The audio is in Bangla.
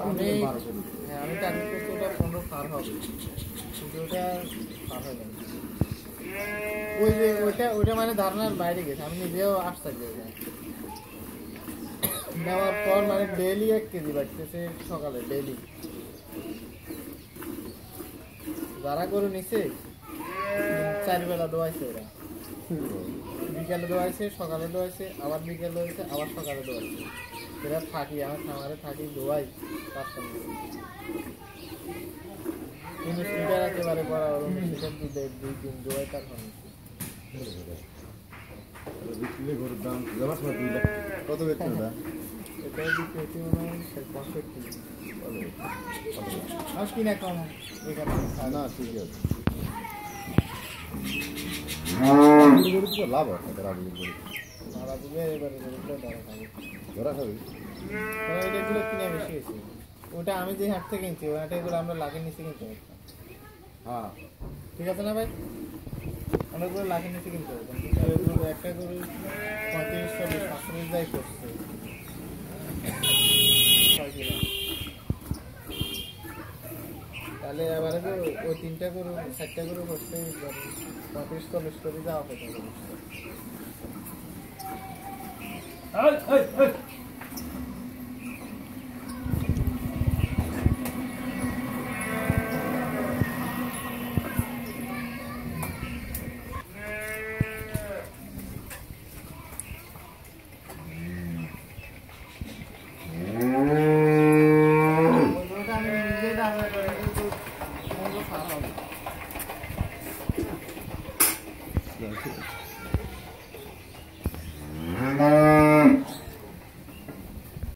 আমি হ্যাঁ আমি তো করছি ওটা পনেরো পার হবে। কিন্তু ওটা পার হয়ে যাবে ওই যে ওইটা ওইটা মানে ধারণার বাইরে গেছে আমি নিজেও আসতে চাই নেওয়ার পর মানে ডেলি এক কেজি বাড়তেছে সকালে ডেলি যারা করে নিছে চার বেলা দোয়াইছে ওরা। বিকালে দোয়াইছে সকালে দোয়াইছে আবার বিকালে দোয়াইছে আবার সকালে দোয়াইছে। এরা থাকি আমার খামারে থাকি দোয়াই কাস্টম উনিশ লিটার একেবারে করা হলো লিটার দুধের দুই দিন দোয়াই দুই লাখ কত বেচছেন ওটা বিক্রি হচ্ছে মনে হয় পঁয়ষট্টি। আর কিনা কম না ঠিক আছে। তো লাভ তার ভাড়া দিবে এবারে ধরা খাবে। ধরা খাবে কিনে বেশি হয়েছে ওটা আমি যে হাট থেকে কিনছি ওই হাটে এগুলো আমরা লাখের নিচে কিনতে পারতাম। হ্যাঁ। ঠিক আছে না ভাই? অনেকগুলো লাখের নিচে কিনতে পারতাম। কিন্তু একটা করে পঁয়ত্রিশ চল্লিশ পাঁচচল্লিশ যাই করছে তাহলে এবারে তো ওই তিনটা করে চারটা করে করছে পঁয়ত্রিশ চল্লিশ করে যাওয়া হতো ওটা আমি নিজে ডাকা করে